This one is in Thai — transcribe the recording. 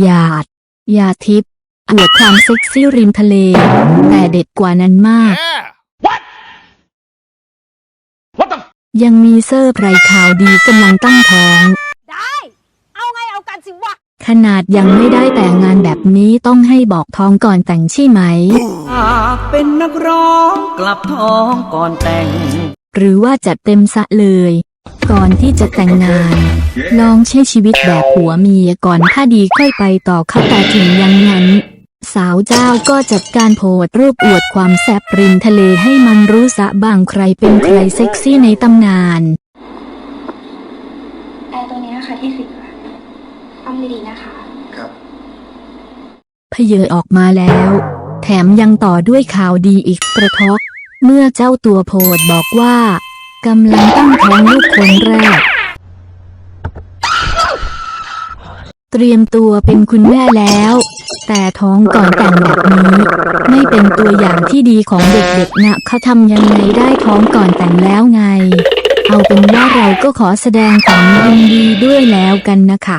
หยาด ยาทิพย์อวดความเซ็กซี่ริมทะเล แต่เด็ดกว่านั้นมาก Yeah. What? What the? ยังมีเซอร์ไพรส์ข่าวดีกำลังตั้งท้อง ได้ เอาไงเอากันสิวะ ขนาดยังไม่ได้แต่งงานแบบนี้ต้องให้บอกท้องก่อนแต่งใช่ไหม หากเป็นนักร้องกลับท้องก่อนแต่ง หรือว่าจัดเต็มซะเลย ก่อนที่จะแต่งงาน ลองใช้ชีวิตแบบผัวเมียก่อนถ้าดีค่อยไปต่อเข้าแต่ถึงอยังนั้น สาวเจ้าก็จัดการโพสต์รูปอวดความแซ่บริมทะเลให้มันรู้สะบ้างใครเป็นใครเซ็กซี่ในตำนานแอร์ตัวเนี้ยค่ะที่สิบค่ะต้องดีๆนะคะพเยอออกมาแล้ว แถมยังต่อด้วยข่าวดีอีกกระทบเมื่อเจ้าตัวโพดบอกว่า กำลังตั้งท้องลูกคนแรก เตรียมตัวเป็นคุณแม่แล้ว แต่ท้องก่อนแต่งแบบนี้ ไม่เป็นตัวอย่างที่ดีของเด็กๆนะเขาทำยังไงได้ท้องก่อนแต่งแล้วไง เอาเป็นว่าเราก็ขอแสดงความยินดีด้วยแล้วกันนะคะ